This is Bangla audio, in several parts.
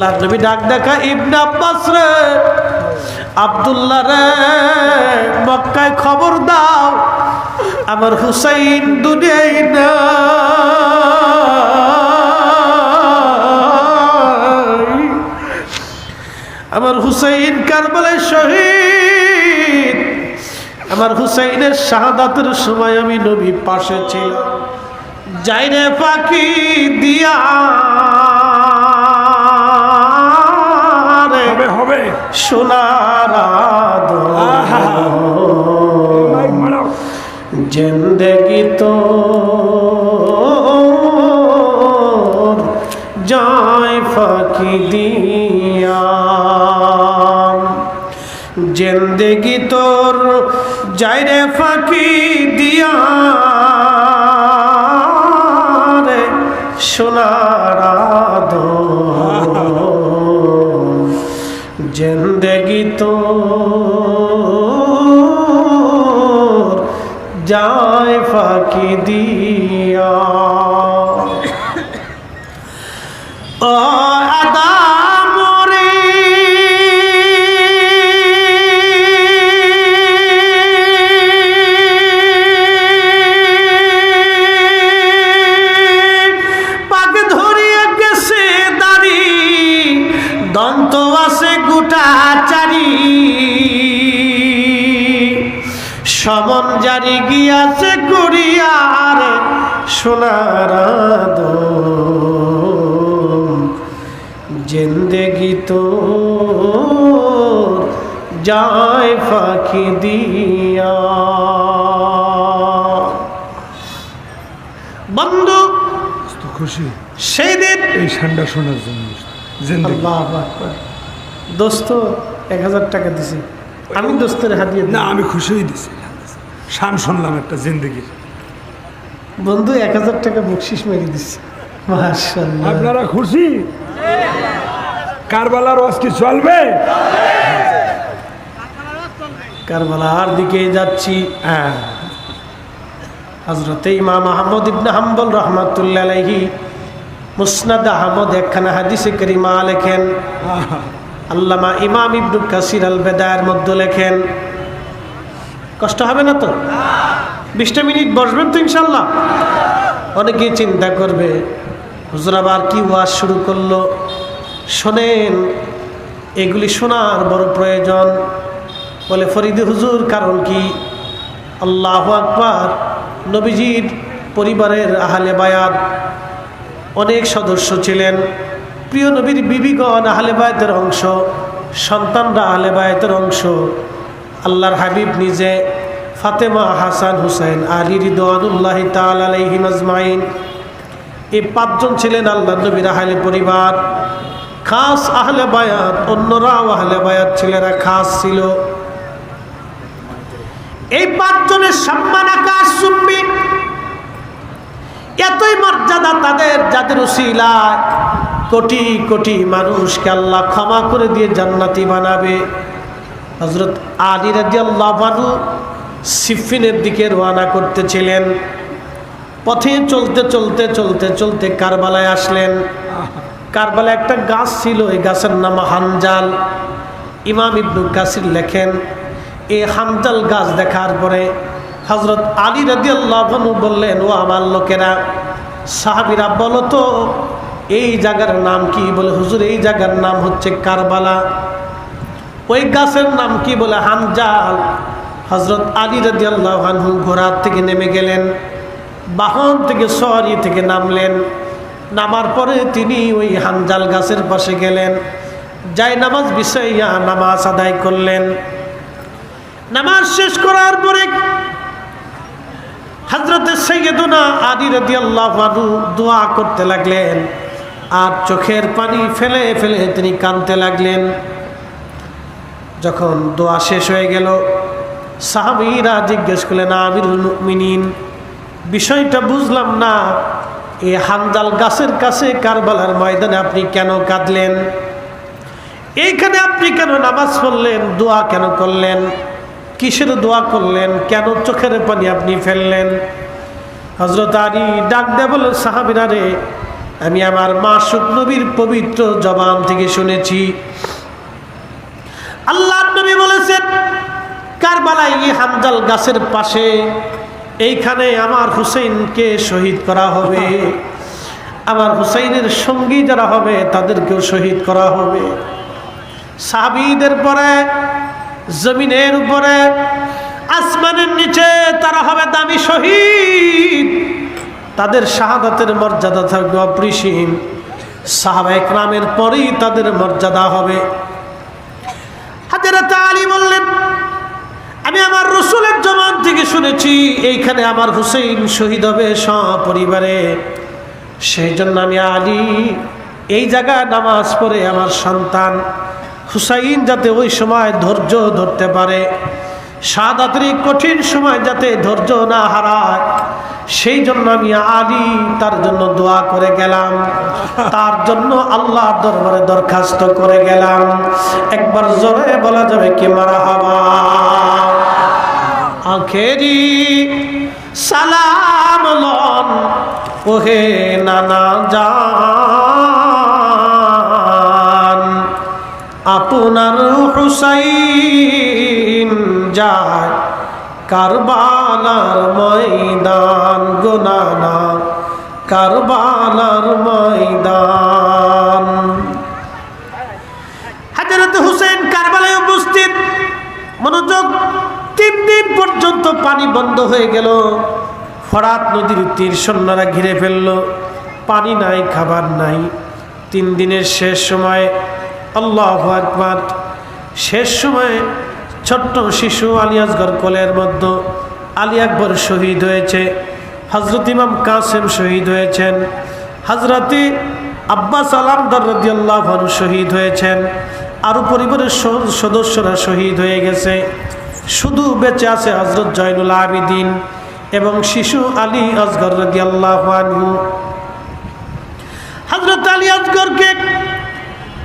ডাক রে, আব্দুল্লাহ রে, মক্কায় খবর দাও, আমার হুসাইন কারবালায় শহীদ। আমার হুসাইনের শাহাদাতের সময় আমি নবী পাশে ছিলাম। যাইরে পাখি দিয়া সোনার। জিন্দগি তো যায় ফাঁকি দিয়া। জিন্দগি তোর যায় রে ফাঁকি দিয়া। রে সোনার জিন্দগি তো যায় ফাঁকি দিয়া সোনার জিন্দেগি তো যায় ফাঁকি দিয়া। বন্ধু খুশি। সেই দিন এই ঠান্ডা শোনার জন্য। দোস্ত এক হাজার টাকা দিছি। আমি দোস্তের হাতিয়ে না আমি খুশি হয়ে দিছি। শান শুনলাম একটা জিন্দগির। বন্ধু এক হাজার টাকা বকশিস মেরে দিচ্ছে আপনারা খুশি? কারবালার ওয়াজ কি চলবে? কারবালার দিকে যাচ্ছি। হ্যাঁ। হজরতে ইমাম আহমদ ইবনে হাম্বল রহমাতুল্লাহ মুসনাদ আহমদ একখানা হাদিসে করিমা লেখেন। আল্লামা ইমাম ইবনু কাসির আল বেদায়ের মধ্যে লেখেন। কষ্ট হবে না তো? বিশটা মিনিট বসবেন তো ইনশাল্লাহ। অনেকেই চিন্তা করবে, হুজুর আবার কি ওয়াজ শুরু করল? শোনেন, এগুলি শোনার বড় প্রয়োজন। বলে, ফরিদি হুজুর, কারণ কি? আল্লাহ আকবার, নবীজির পরিবারের আহলে বায়াত অনেক সদস্য ছিলেন। প্রিয় নবীর বিবিগণ আহলে বায়তের অংশ, সন্তানরা আহলে বায়তের অংশ। আল্লাহর হাবিব নিজে ফাতেমা হাসান হুসাইন আলী রিদওয়ানুল্লাহ তাল আলাইহিম আজমাইন। এই পাঁচজন ছিলেন আল্লাহ নবীর আহলে পরিবার। খাস আহলে বায়াত, অন্যরাও আহলে বায়াত ছেলেরা খাস ছিল। এই পাঁচজনের সম্মান আকাশ চুম্বি। এতই মর্যাদা তাদের যাদের উসিলায় কোটি কোটি মানুষকে আল্লাহ ক্ষমা করে দিয়ে জান্নাতি বানাবে। হজরত আলী রাজি আল্লাহ বানু সিফিনের দিকে রওনা করতেছিলেন। পথে চলতে চলতে চলতে চলতে কারবালায় আসলেন। কারবালায় একটা গাছ ছিল, এই গাছের নাম হানজাল ইমাম ইবনু কাসির লেখেন এই হানজাল গাছ দেখার পরে হজরত আলী রাজি আল্লাহ বললেন, ও আমার লোকেরা, সাহাবিরা বলো তো, এই জায়গার নাম কি? বলে, হুজুর, এই জায়গার নাম হচ্ছে কারবালা। ওই গাছের নাম কি বলে? হানজাল হজরত আলী রাজি আল্লাহ ঘোড়ার থেকে নেমে গেলেন, বাহন থেকে সরি থেকে নামলেন। নামার পরে তিনি ওই হানজাল গাছের পাশে গেলেন, যাই নামাজ বিষয়া নামাজ আদায় করলেন। নামাজ শেষ করার পরে হজরত সৈয়দনা আদি রদি আল্লাহ দোয়া করতে লাগলেন আর চোখের পানি ফেলে ফেলে তিনি কাঁদতে লাগলেন। যখন দোয়া শেষ হয়ে গেল সাহাবিরা জিজ্ঞেস করলেন আমির মিনিন বিষয়টা বুঝলাম না। এই হান্দাল গাছের কাছে কারবালার ময়দানে আপনি কেন কাঁদলেন? এইখানে আপনি কেন নামাজ পড়লেন? দোয়া কেন করলেন? কিসের দোয়া করলেন? কেন চোখের পানি আপনি ফেললেন? হজরত আলী ডাক দেয় বলে সাহাবিরা রে, আমি আমার মা নবীর পবিত্র জবান থেকে শুনেছি। আল্লাহ নবী বলেছেন কারবালাই হামজাল গাছের পাশে, এইখানে আমার হুসেইনকে শহীদ করা হবে। আমার হুসাইনের সঙ্গী যারা হবে, তাদেরকেও শহীদ করা হবে। সাহাবিদের পরে, জমিনের উপরে, আসমানের নিচে তারা হবে দামি শহীদ। তাদের শাহাদাতের মর্যাদা থাকবে অপরিসীম। সাহাবা একরামের পরেই তাদের মর্যাদা হবে। হাজারাত আলী বললেন আমি আমার রসুলের জমান থেকে শুনেছি, এইখানে আমার হুসেইন শহীদ হবে সপরিবারে সেই জন্য আমি আলী, এই জায়গায় নামাজ পড়ে আমার সন্তান হুসাইন যাতে ওই সময় ধৈর্য ধরতে পারে সাদাতরি কঠিন সময় যাতে ধৈর্য না হারায় সেই জন্য আমি আলী তার জন্য দোয়া করে গেলাম, তার জন্য আল্লাহ দরবারে দরখাস্ত করে গেলাম। একবার জোরে বলা যাবে কি মারা হবা আখেরি সালাম লন, ওহে নানা জান। আপনার হুসাইন যায় কারবালার ময়দান গোনানা কারবালার ময়দান। হাজরত হুসেন কারবালায় উপস্থিত। মনোযোগ তিন দিন পর্যন্ত পানি বন্ধ হয়ে গেল। ফরাত নদীর তীর সন্ন্যারা ঘিরে ফেলল। পানি নাই, খাবার নাই। তিন দিনের শেষ সময়, আল্লাহ আকবার। শেষ সময়ে ছোট্ট শিশু আলী আসগর কোলের মধ্যে আলী আকবর শহীদ হয়েছে হজরত ইমাম কাসেম শহীদ হয়েছেন হজরতি আব্বাস আলাম দরদি শহীদ হয়েছেন আরও পরিবারের সদস্যরা শহীদ হয়ে গেছে। শুধু বেঁচে আছে হজরত জয়নুল আবিদিন এবং শিশু আলী আসগর রদি আল্লাহ হজরত আলী আসগরকে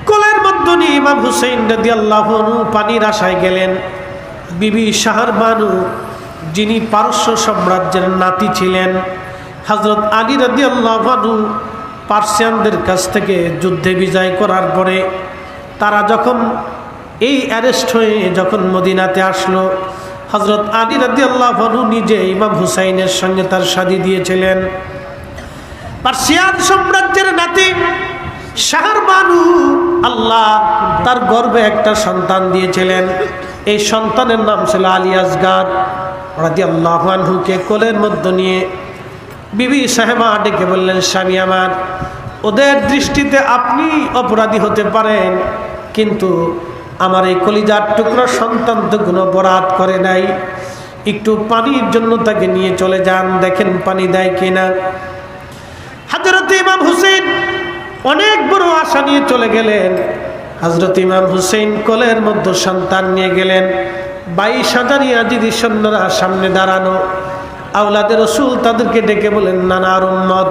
কোলের মধ্যে ইমাম হুসেইন রদি আল্লাহ পানির আশায় গেলেন। বিবি শাহর বানু, যিনি পারস্য সাম্রাজ্যের নাতি ছিলেন হজরত আলী রদি আল্লাহ পার্সিয়ানদের কাছ থেকে যুদ্ধে বিজয় করার পরে তারা যখন এই অ্যারেস্ট হয়ে যখন মদিনাতে আসলো হজরত আলী রাদি আল্লাহ নিজে ইমাম হুসাইনের সঙ্গে তার শাদি দিয়েছিলেন। পার্সিয়ান সাম্রাজ্যের নাতি শাহর বানু আল্লাহ তার গর্বে একটা সন্তান দিয়েছিলেন। এই সন্তানের নাম ছিল আলী আসগার রাজি আল্লাহ আনহুকে কোলের মধ্যে নিয়ে। বিবি সাহেবা ডেকে বললেন, স্বামী আমার, ওদের দৃষ্টিতে আপনি অপরাধী হতে পারেন, কিন্তু আমার এই কলিজার টুকরো সন্তান তো কোনো অপরাধ করে নাই। একটু পানির জন্য তাকে নিয়ে চলে যান, দেখেন পানি দেয় কিনা। হাজরত ইমাম হুসেন অনেক বড় আশা নিয়ে চলে গেলেন। হাজরত ইমাম হুসেন কোলের মধ্যে সন্তান নিয়ে গেলেন। বাইশ হাজার ইয়াজিদি সৈন্যরা সামনে দাঁড়ানো। আউলাদের রসুল তাদেরকে ডেকে বলেন নানার উম্মত,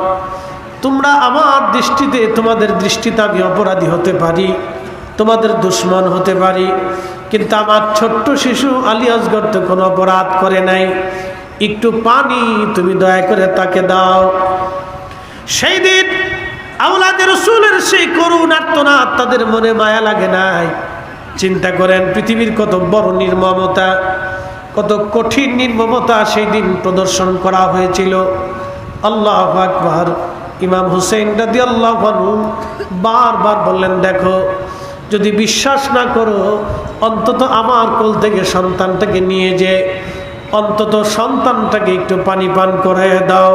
তোমরা আমার দৃষ্টিতে, তোমাদের দৃষ্টিতে আমি অপরাধী হতে পারি। তোমাদের দুশ্মন হতে পারি। কিন্তু আমার ছোট্ট শিশু আলী আসগর তো কোনো অপরাধ করে নাই। একটু পানি তুমি দয়া করে তাকে দাও। সেই দিন আউলাদের রসুলের সেই করুণ আত্মনাথ তাদের মনে মায়া লাগে নাই। চিন্তা করেন, পৃথিবীর কত বড় নির্মমতা, কত কঠিন নির্মমতা সেই দিন প্রদর্শন করা হয়েছিল। আল্লাহ আকবর। ইমাম হুসেন রাদি আল্লাহ বারবার বললেন, দেখো যদি বিশ্বাস না করো, অন্তত আমার কোল থেকে সন্তানটাকে নিয়ে যে, অন্তত সন্তানটাকে একটু পানি পান করে দাও।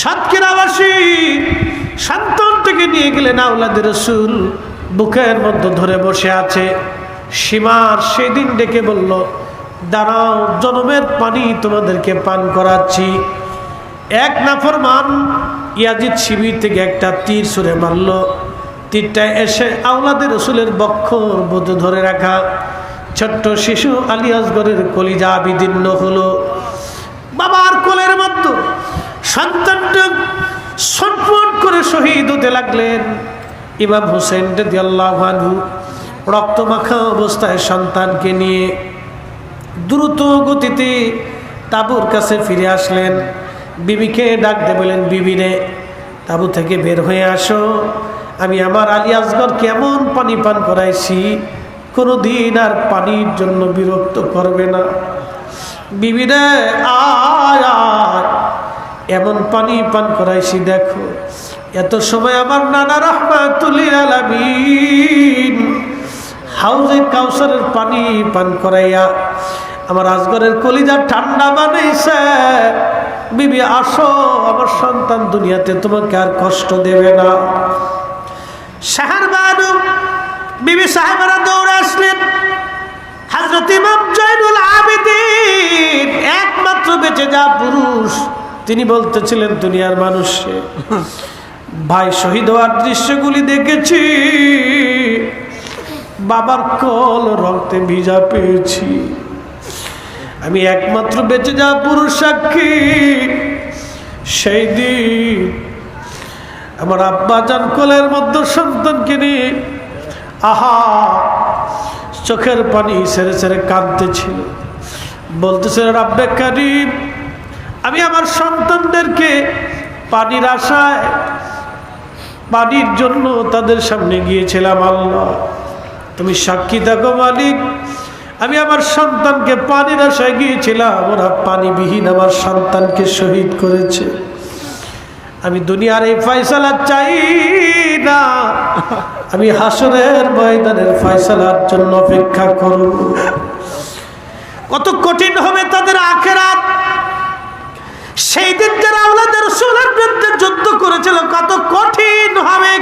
সাতক্ষীরাবাসী, সন্তানটাকে নিয়ে গেলেন আউলাদের রসুল, বুকের মধ্যে ধরে বসে আছে। সীমার সেদিন ডেকে বলল, দাঁড়াও, জনমের পানি তোমাদেরকে পান করাচ্ছি। এক নাফর মান ইয়াজিদ শিবির থেকে একটা তীর সুরে মারল। তীরটা এসে আওলাদের রসুলের বক্ষ বোধ ধরে রাখা। ছোট্ট শিশু আলী আসগরের কলিজা বিদীর্ণ হলো। বাবার কোলের মধ্যে সন্তানটা ছটফট করে শহীদ হতে লাগলেন। ইমাম হোসেন আল্লাহানহু রক্তমাখা অবস্থায় সন্তানকে নিয়ে দ্রুত গতিতে তাবুর কাছে ফিরে আসলেন। বিবিকে ডাক বলেন বিবিরে তাবু থেকে বের হয়ে আসো। আমি আমার আলী আসগর কেমন পানি পান করাইছি? কোনো দিন আর পানির জন্য বিরক্ত করবে না। বিবিরে, আয় এমন পানি পান করাইছি, দেখো। এত সময় আমার নানা রহমাতুল্লিল আলামিন হাউজে কাউসারের পানি পান করাইয়া আমার আজগরের কলিজা ঠান্ডা বানাইছে। বিবি, আসো, আমার সন্তান দুনিয়াতে তোমাকে আর কষ্ট দেবে না। বিবি দৌড়ে আসলেন। জয়নুল একমাত্র বেঁচে যা পুরুষ। তিনি বলতেছিলেন, দুনিয়ার মানুষে ভাই, শহীদ হওয়ার দৃশ্যগুলি দেখেছি। বাবার কল রক্তে ভিজা পেয়েছি। আমি একমাত্র বেঁচে যা পুরুষ সাক্ষী। সেই দিন আমার আব্বা জান কোলের মধ্যে সন্তানকে নিয়ে, আহা, চোখের পানি সেরে সেরে কাঁদতেছিল। বলতেছে, রাব্বে কারিম, আমি আমার সন্তানদেরকে পানির আশায়, পানির জন্য তাদের সামনে গিয়েছিলাম, আল্লাহ। তুমি সাক্ষী থাকো মালিক, আমি আমার সন্তানকে পানির আশায় গিয়েছিলাম, ওরা পানিবিহীন আমার সন্তানকে শহীদ করেছে। আমি দুনিয়ার এই ফয়সালা চাই না। আমি হাসরের ময়দানের ফয়সালার জন্য অপেক্ষা করব কত কঠিন হবে তাদের আখেরাত। সেই দিন যারা যুদ্ধ করেছিল, কত কঠিন হবে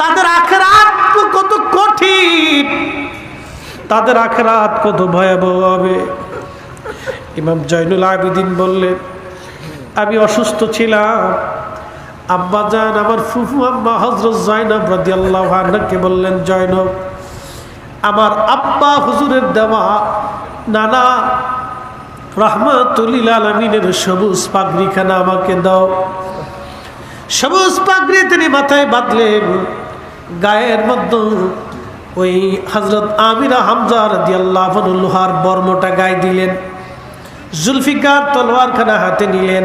তাদের আখেরাত কত কঠিন। তাদের আখেরাত কত ভয়াবহ হবে। ইমাম জয়নুল আবিদিন বললেন, আমি অসুস্থ ছিলাম। আব্বা যান আমার ফুফু আম্মা হজরত জয়নব রাজি আল্লাহকে বললেন জয়নব আমার আব্বা হুজুরের দেওয়া নানা রহমাতুল্লিল আলমিনের সবুজ পাগড়িখানা আমাকে দাও। সবুজ পাগড়ি তিনি মাথায় বাঁধলেন, গায়ের মধ্যে ওই হজরত আমিরা হামজার দিয়াল্লাহ লোহার বর্মটা গায়ে দিলেন, জুলফিকার তলোয়ারখানা হাতে নিলেন।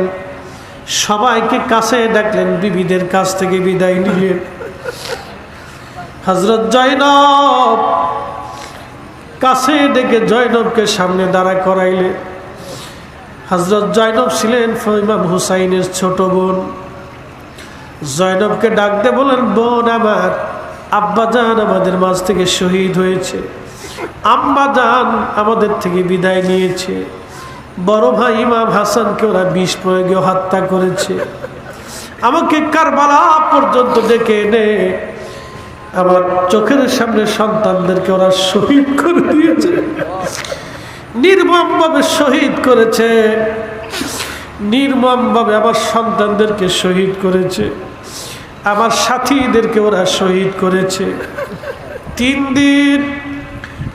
সবাইকে কাছে ডাকলেন, বিবিদের কাছ থেকে বিদায় নিলেন। হজরত জয়নব কাছে ডেকে জয়নবকে সামনে দাঁড়া করাইলে হজরত জয়নব ছিলেন ফৈমাম হুসাইনের ছোট বোন। জয়নবকে ডাকতে বলেন বোন আমার, আব্বা যান আমাদের মাঝ থেকে শহীদ হয়েছে। আম্মা যান আমাদের থেকে বিদায় নিয়েছে। বড় ভাই ইমাম হাসানকে ওরা বিষ প্রয়োগে হত্যা করেছে। আমাকে কারবালা পর্যন্ত ডেকে এনে আমার চোখের সামনে সন্তানদেরকে ওরা শহীদ করে দিয়েছে। নির্মমভাবে শহীদ করেছে। নির্মমভাবে আমার সন্তানদেরকে শহীদ করেছে। আমার সাথীদেরকে ওরা শহীদ করেছে। তিন দিন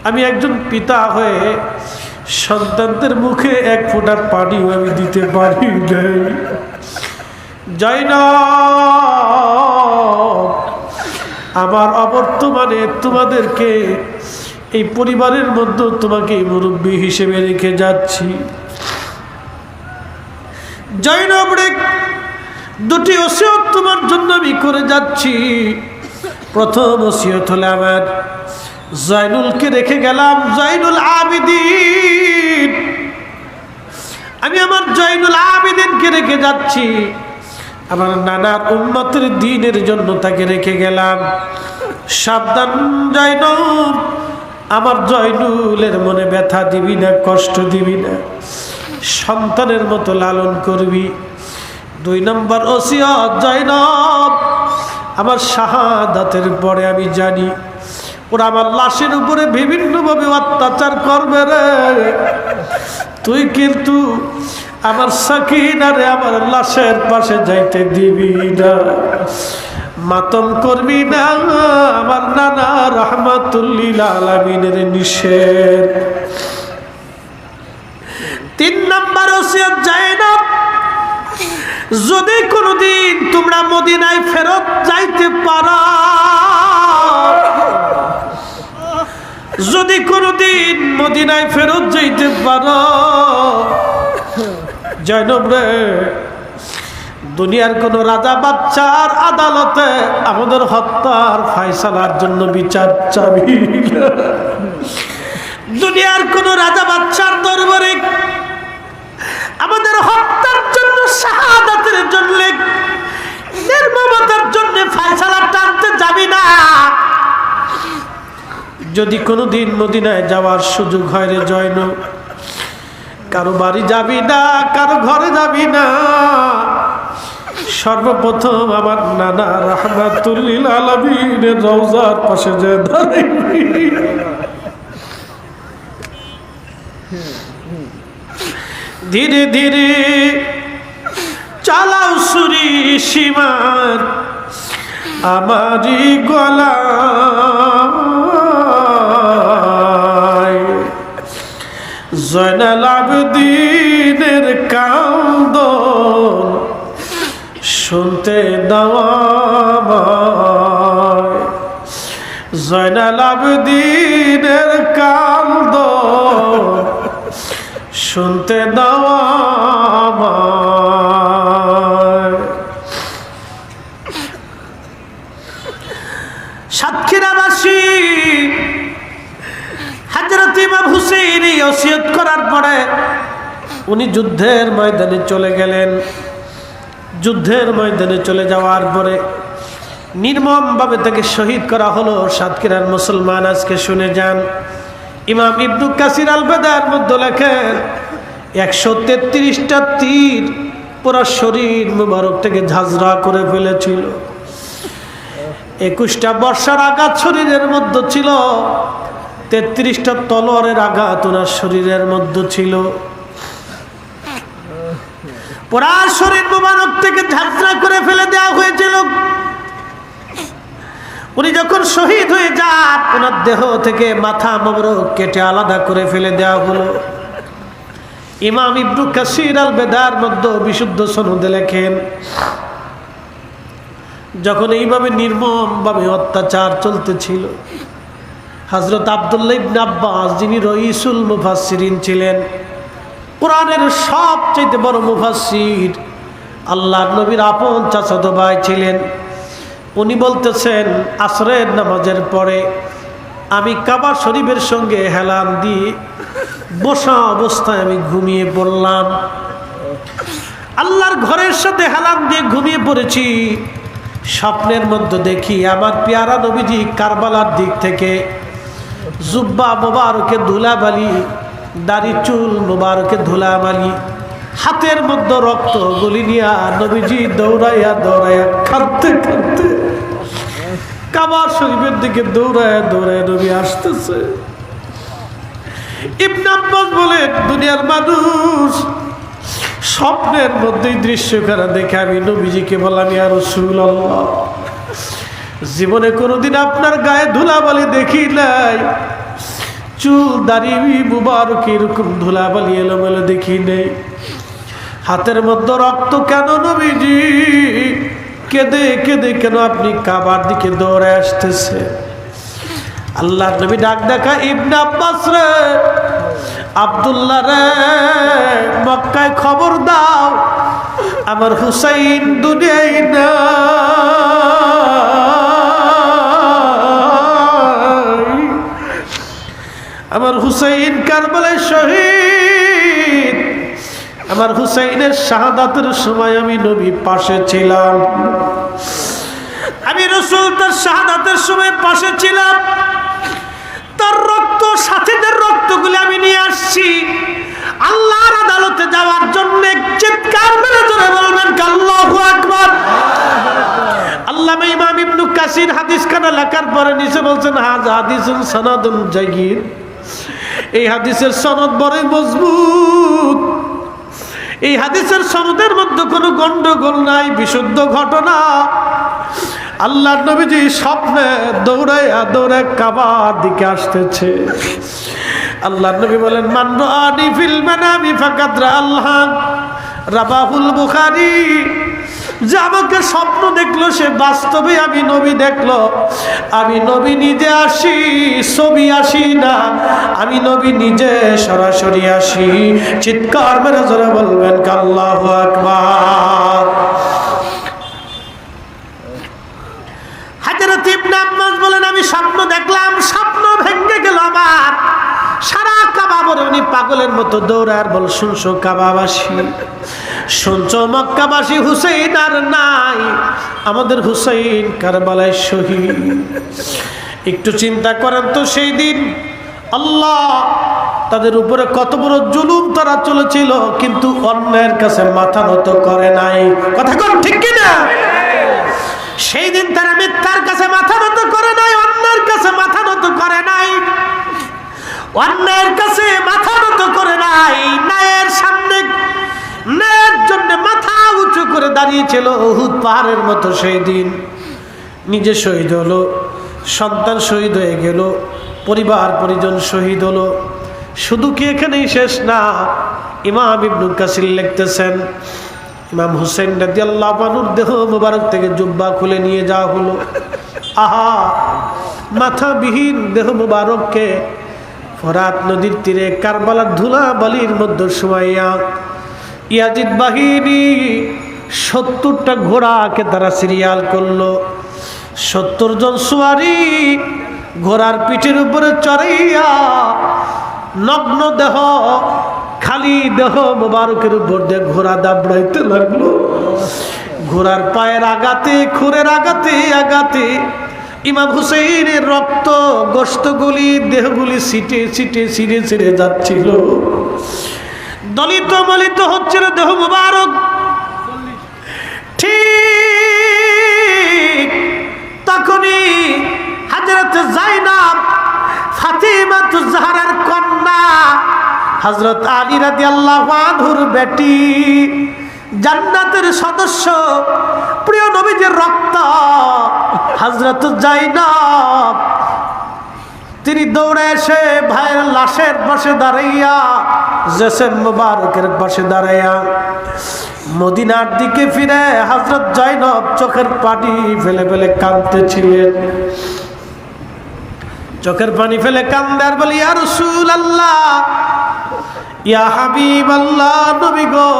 আমি একজন পিতা হয়ে সন্তানদের মুখে এক ফোঁটা পানিও আমি দিতে পারি নাই। যাই না। আমার অবর্তমানে তোমাদেরকে এই পরিবারের মধ্যে তোমাকে মুরব্বী হিসেবে রেখে যাচ্ছি। দুটি ওসিয়ত তোমার জন্য আমি করে যাচ্ছি। প্রথম ওসিয়ত হলে আমার জয়নুলকে রেখে গেলাম জয়নুল আবিদিন। আমি আমার জয়নুল আবিদিনকে রেখে যাচ্ছি। আমার নানার উন্নতির দিনের জন্য তাকে রেখে গেলাম। সাবধান জয়নুল আমার জয়নুলের মনে ব্যথা দিবি না, কষ্ট দিবি না। সন্তানের মতো লালন করবি। দুই নম্বর ওসিয়ত জয়নব আমার শাহাদাতের পরে আমি জানি ওরা আমার লাশের উপরে বিভিন্নভাবে অত্যাচার করবে রে। তুই কিন্তু আমার সাকিনারে আমার লাশের পাশে যাইতে দিবি না। মাতম করবি না আমার নানা রহমাতুল্লিল আলমিনের নিষেধ। তিন নম্বর ওসিয়ত যায় না যদি কোনোদিন তোমরা মদিনায় ফেরত যাইতে পারো যদি কোনোদিন মদিনায় ফেরত যাইতে পারো, জয়নব রে, দুনিয়ার কোন রাজা বাচ্চার আদালতে আমাদের হত্যার ফাইসালার জন্য বিচার চাবি। দুনিয়ার কোন রাজা বাচ্চার দরবারে যদি কোনোদিন মদিনায় যাওয়ার সুযোগ হয় রে জয়ন কারও বাড়ি যাবি না, কারও ঘরে যাবি না। সর্বপ্রথম আমার নানা রহমাতুল্লিল আলমিনের রওজার পাশে যে দাঁড়াইবি। ধীরে ধীরে চালাও সুরি সীমার আমারি গলা। জয়নাল আবদিনের কান্দ শুনতে দেওয়া জয়নাল আবদিনের কান্দ শুনতে দেওয়া সাতক্ষীরাবাসী হাজরত ইমাম হুসেন এই ওসিয়ত করার পরে উনি যুদ্ধের ময়দানে চলে গেলেন। যুদ্ধের ময়দানে চলে যাওয়ার পরে নির্মমভাবে তাকে শহীদ করা হলো। সাতক্ষীরার মুসলমান আজকে শুনে যান। ইমাম ইবনু কাসির আল বেদার মধ্যে লেখেন, একশো তেত্রিশটা তীর পুরো শরীর মুবারক থেকে ঝাঁঝরা করে ফেলেছিল। একুশটা বর্ষার আঘাত শরীরের মধ্যে ছিল। তেত্রিশটা তলোয়ারের আঘাত ওনার শরীরের মধ্যে ছিল। পুরা শরীর মোবারক থেকে ঝাঁঝরা করে ফেলে দেওয়া হয়েছিল। উনি যখন শহীদ হয়ে যান, ওনার দেহ থেকে মাথা মোবারক কেটে আলাদা করে ফেলে দেওয়া হলো। ইমাম ইবনু কাসির আল বেদার মধ্যে বিশুদ্ধ সনদে লেখেন, যখন এইভাবে নির্মমভাবে অত্যাচার চলতেছিল হজরত আবদুল্লাহ ইবনে আব্বাস যিনি রইসুল মুফাসসিরিন ছিলেন, কোরআনের সবচেয়ে বড় মুফাসসির আল্লাহ নবীর আপন চাচাত ভাই ছিলেন। উনি বলতেছেন, আসরের নামাজের পরে আমি কাবা শরীফের সঙ্গে হেলান দিয়ে বসা অবস্থায় আমি ঘুমিয়ে পড়লাম। আল্লাহর ঘরের সাথে হেলান দিয়ে ঘুমিয়ে পড়েছি। স্বপ্নের মধ্যে দেখি আমার পেয়ারা নবীজি কারবালার দিক থেকে জুব্বা মোবারকে ধুলাবালি, দাড়ি চুল মোবারকে ধুলাবালি, হাতের মধ্যে রক্ত গুলি নিয়া নবীজি দৌড়াইয়া দৌড়াইয়া কাঁদতে কাঁদতে কাবার শরীফের দিকে দৌড়ায় দৌড়ায় নবী আসতেছে। বলে, দুনিয়ার মানুষ স্বপ্নের মধ্যেই দৃশ্যখানা দেখে আমি নবীজিকে বললাম, ইয়া রাসূলুল্লাহ। জীবনে কোনোদিন আপনার গায়ে ধুলাবালি দেখি নাই। চুল, দাড়ি, মুবারক এরকম ধুলাবালি এলোমেলো দেখি নেই। হাতের মধ্যে রক্ত কেন নবীজি? কেঁদে কেঁদে কেন আপনি কাবার দিকে দৌড়ে আসতেছে আল্লাহ নবী ডাক দেখা, ইবনে আব্বাস রে, আব্দুল্লাহ রে, মক্কায় খবর দাও। আমার হুসাইন দুনিয়ায় না আমার হুসাইন কারবালায় শহীদ। আমার হুসাইনের শাহাদাতের সময় আমি নবী পাশে ছিলাম। আমি রসুল তার শাহাদাতের সময় পাশে ছিলাম। তার রক্ত, সাথীদের রক্তগুলি আমি নিয়ে আসছি। আল্লাহর আদালতে যাওয়ার জন্য চিৎকার মেরে ধরে বলবেন আল্লাহু ইমাম ইবনু কাসির হাদিস খানা লেখার পরে নিচে বলছেন হাজ হাদিসুন সনাদুন জাগির। এই হাদিসের সনদ বড়ই মজবুত। এই হাদিসের সনদের মধ্যে কোনো গন্ডগোল নাই, বিশুদ্ধ ঘটনা। আল্লাহ নবীজি স্বপ্নে দৌড়াইয়া দৌড়ে কাবার দিকে আসতেছে। আল্লাহ নবী বলেন মান্য আনি ফিল মানামি ফাকাদরা আল্লাহ রাবাহুল বুখারী যে আমাকে স্বপ্ন দেখল, সে বাস্তবে আমি নবী দেখল। আমি নবী নিজে আসি, ছবি আসি না। আমি নবী নিজে সরাসরি আসি। চিৎকার মেরে জোরে বলবেন কাল্লাহ আকবার। হাজারে বলেন, আমি স্বপ্ন দেখলাম, স্বপ্ন ভেঙে গেল আমার। সারা কাবাবরে উনি পাগলের মতো দৌড়ার বল, শুনছো কাবাবাসী শুনছো মক্কাবাসী হুসেইন আর নাই? আমাদের হুসেইন কারবালায় শহীদ। একটু চিন্তা করেন তো সেই দিন। আল্লাহ তাদের উপরে কত বড় জুলুম তারা চলেছিল, কিন্তু অন্যের কাছে মাথা নত করে নাই। কথা কোন ঠিক কিনা? সেই দিন তারা মিথ্যার কাছে মাথা নত করে নাই, অন্যের কাছে মাথা নত করে নাই। অন্যের কাছে মাথা নত করে নাই, ন্যায়ের সামনে, ন্যায়ের জন্য মাথা উঁচু করে দাঁড়িয়েছিল অহুদ পাহাড়ের মতো সেই দিন। নিজে শহীদ হলো, সন্তান শহীদ হয়ে গেল, পরিবার, পরিজন শহীদ হলো। শুধু কি এখানেই শেষ না, ইমাম ইবনুল কাসির লিখতেছেন, ইমাম হুসেন রাজি আল্লাহ মানুর দেহ মোবারক থেকে জুব্বা খুলে নিয়ে যাওয়া হলো। আহা, মাথাবিহীন দেহ মোবারককে ফরাত নদীর তীরে কারবালার ধুলা বালির মধ্যে শুয়াইয়া ইয়াজিদ বাহিনী সত্তরটা ঘোড়াকে তারা সিরিয়াল করল। সত্তর জন সুয়ারি ঘোড়ার পিঠের উপরে চড়াইয়া, নগ্ন দেহ, খালি দেহ মোবারকের উপর দিয়ে ঘোড়া দাবড়াইতে লাগল। ঘোড়ার পায়ের আগাতে খুরের আগাতে আগাতে ইমাম হুসেইনের রক্ত গোস্তগুলি দেহগুলি সিটে সিটে ছিঁড়ে ছিঁড়ে যাচ্ছিল। দলিত মলিত হচ্ছিল দেহ মুবারক। ঠিক তখনই হাজরত জাইনাব ফাতিমা জাহারার কন্যা হজরত আলী রাদি আনহুর বেটি জান্নাতের সদস্য প্রিয় নবীজের রক্ত হজরত জাইনাব তিনি দৌড়ে এসে ভাইয়ের লাশের পাশে দাঁড়াইয়া জেসেন মুবারকের পাশে দাঁড়াইয়া মদিনার দিকে ফিরে হজরত জৈনব চোখের পানি ফেলে ফেলে কাঁদতেছিলেন। চোখের পানি ফেলে কান্দে আর বলি আর রসুল আল্লাহ ইয়া হাবিব আল্লাহ নবী গো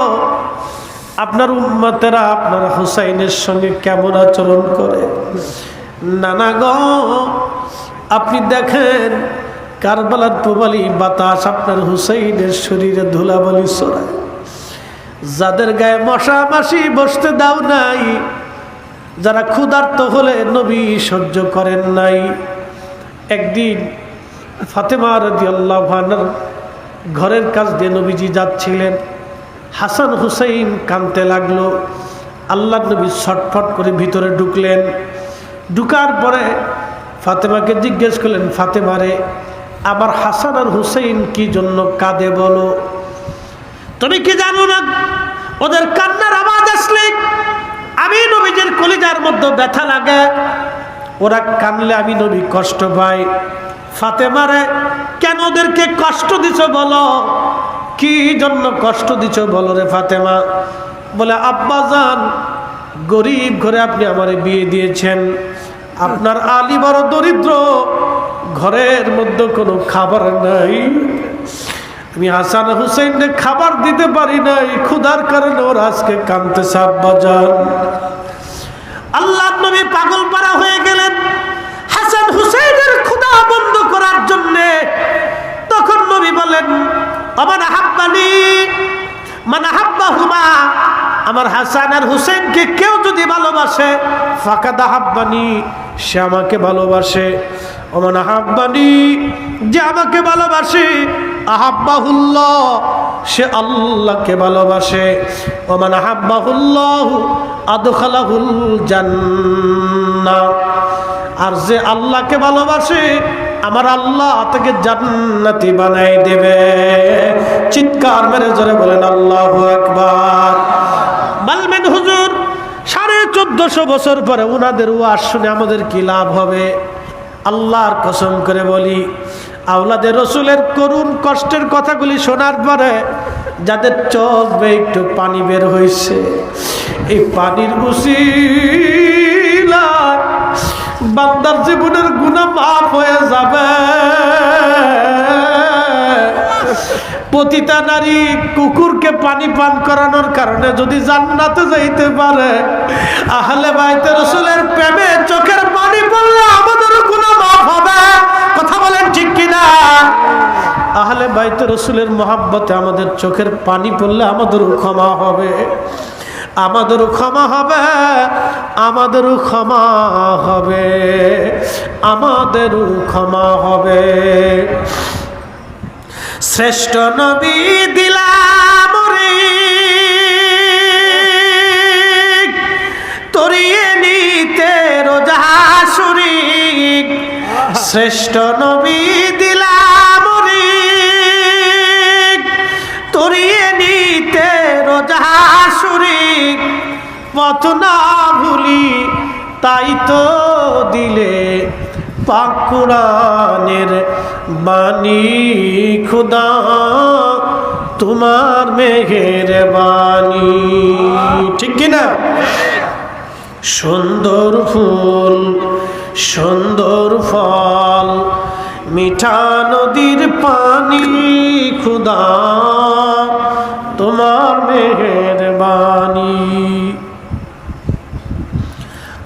আপনার উম্মতেরা, আপনার হুসাইনের সঙ্গে কেমন আচরণ করে? নানা গ, আপনি দেখেন, কারবালার পোবালি বাতাস আপনার হুসাইনের শরীরে ধুলাবালি সরায় যাদের গায়ে মশা মাসি বসতে দাও নাই, যারা ক্ষুধার্ত হলে নবী সহ্য করেন নাই। একদিন ফাতেমা রদি আল্লাহ ঘরের কাজ দিয়ে নবীজি যাচ্ছিলেন। হাসান হুসাইন কানতে লাগল। আল্লাহ নবী ছটফট করে ভিতরে ঢুকলেন। ঢুকার পরে ফাতেমাকে জিজ্ঞেস করলেন ফাতেমারে আবার হাসান আর হুসেইন কি জন্য কাঁদে বলো? তুমি কি জানো না? ওদের কান্নার আওয়াজ আসলে আমি নবীজের কলিজার মধ্যে ব্যথা লাগে। ওরা কানলে আমি নবী কষ্ট পাই। ফাতেমারে কেন ওদেরকে কষ্ট দিছ বলো? কি জন্য কষ্ট দিছ? বলো রে ফাতেমা। বলে, আব্বা যান গরিব ঘরে আপনি আমারে বিয়ে দিয়েছেন। আপনার আলী বড় দরিদ্র, ঘরের মধ্যে কোনো খাবার নাই। আমি হাসান হুসেনকে খাবার দিতে পারি নাই, ক্ষুধার কারণে ওর আজকে কানতে সাপ বাজান আল্লাহ নবী পাগল পারা হয়ে গেলেন। হাসান হুসেনের ক্ষুধা বন্ধ করার জন্যে তখন নবী বলেন আমার হাব্বানি মানে হাব্বা হুমা আমার হাসান আর হুসেনকে কেউ যদি ভালোবাসে ফাঁকা হাব্বানি সে আমাকে ভালোবাসে। ওমান হাব্বানি যে আমাকে ভালোবাসে, আহাব্বাহুল্লাহ, সে আল্লাহকে ভালোবাসে। ওমান হাব্বাহুল্লাহ আদখালাহুল জান্নাহ। আর যে আল্লাহকে ভালোবাসে আমার আল্লাহ তাকে জান্নাতি বানাই দেবে। চিৎকার মেরে জোরে বলেন, আল্লাহ একবার বলবেন, হুজুর, সাড়ে চোদ্দশো বছর পরে ওনাদের ওয়াজ শুনে আমাদের কি লাভ হবে? আল্লাহর কসম করে বলি, আওলাদের রসুলের করুণ কষ্টের কথাগুলি শোনার পরে যাদের চোখ একটু পানি বের হয়েছে। এই পানির উসিলা বান্দার জীবনের গুণা মাফ হয়ে যাবে। পতিতা নারী কুকুরকে পানি পান করানোর কারণে যদি জান্নাতে যাইতে পারে, আহলে বাইতে রসুলের প্রেমে চোখের পানি পড়লে আমাদেরও গুণা মাফ হবে। কথা বলেন ঠিক কিনা? আহলে বাইতে রসুলের মহাব্বতে আমাদের চোখের পানি পড়লে আমাদেরও ক্ষমা হবে। আমাদেরও ক্ষমা হবে আমাদেরও ক্ষমা হবে আমাদেরও ক্ষমা হবে। শ্রেষ্ঠ নবী দিলাম তরিয়ে নিতে রোজা শ্রেষ্ঠ নবী দিলাম তরিয়ে নিতে রোজা পথ না ভুলি, তাই তো দিলে পাকুরানের বাণী। খুদা তোমার মেঘের বাণী ঠিক কিনা সুন্দর ফুল, সুন্দর ফল, মিঠা নদীর পানি। খুদা তোমার মেঘের বাণী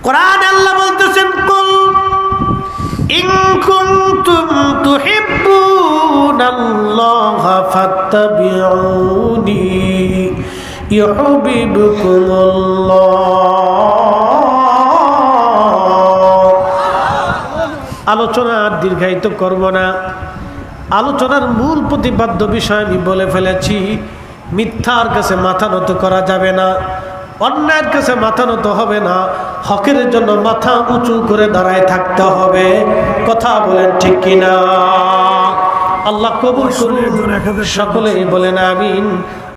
কোরআন আল্লাহ বলতেছেন, কুল ইন কুনতুম তুহিব্বুনাল্লাহা ফাত্তাবিউনি আলোচনা আর দীর্ঘায়িত করব না। আলোচনার মূল প্রতিপাদ্য বিষয় আমি বলে ফেলেছি, মিথ্যার কাছে মাথা নত করা যাবে না। অন্যায়ের কাছে মাথা নত হবে না। হকের জন্য মাথা উঁচু করে দাঁড়ায় থাকতে হবে। কথা বলেন ঠিক কিনা? আল্লাহ কবুল করুন। সকলেই বলেন আমিন।